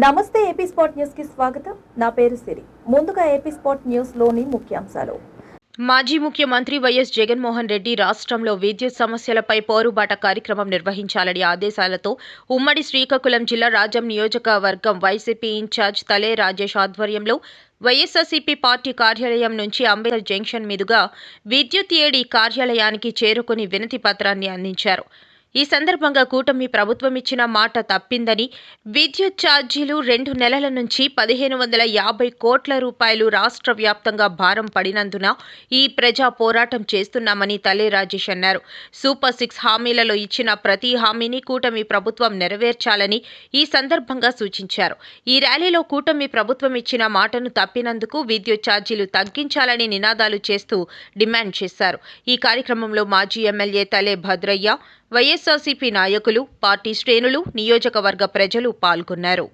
నమస్తే AP spot న్యూస్కి స్వాగతం. నా పేరు సిరి. ముందుగా ఏపీ స్పాట్ న్యూస్లోని ముఖ్యాంశాలు. మాజీ ముఖ్యమంత్రి వైఎస్ జగన్మోహన్ రెడ్డి రాష్ట్రంలో విద్యుత్ సమస్యలపై పోరుబాట కార్యక్రమం నిర్వహించాలని ఆదేశాలతో ఉమ్మడి శ్రీకాకుళం జిల్లా రాజం నియోజకవర్గం వైసీపీ ఇన్ఛార్జ్ తలే రాజేష్ ఆధ్వర్యంలో వైఎస్ఆర్సీపీ పార్టీ కార్యాలయం నుంచి అంబేద్కర్ జంక్షన్ మీదుగా విద్యుత్ ఏడి కార్యాలయానికి చేరుకుని వినతి పత్రాన్ని అందించారు. ఈ సందర్భంగా కూటమి ప్రభుత్వం ఇచ్చిన మాట తప్పిందని విద్యుత్ ఛార్జీలు రెండు నెలల నుంచి పదిహేను వందల యాభై కోట్ల రూపాయలు రాష్ట్ర వ్యాప్తంగా భారం పడినందున ఈ ప్రజా పోరాటం చేస్తున్నామని తలే రాజేష్ అన్నారు. సూపర్ సిక్స్ హామీలలో ఇచ్చిన ప్రతి హామీని కూటమి ప్రభుత్వం నెరవేర్చాలని ఈ సందర్భంగా సూచించారు. ఈ ర్యాలీలో కూటమి ప్రభుత్వం ఇచ్చిన మాటను తప్పినందుకు విద్యుత్ ఛార్జీలు తగ్గించాలని నినాదాలు చేస్తూ డిమాండ్ చేశారు. ఈ కార్యక్రమంలో మాజీ ఎమ్మెల్యే తలే భద్రయ్య వైఎస్ వైఎస్సార్సీపీ నాయకులు పార్టీ శ్రేణులు నియోజకవర్గ ప్రజలు పాల్గొన్నారు.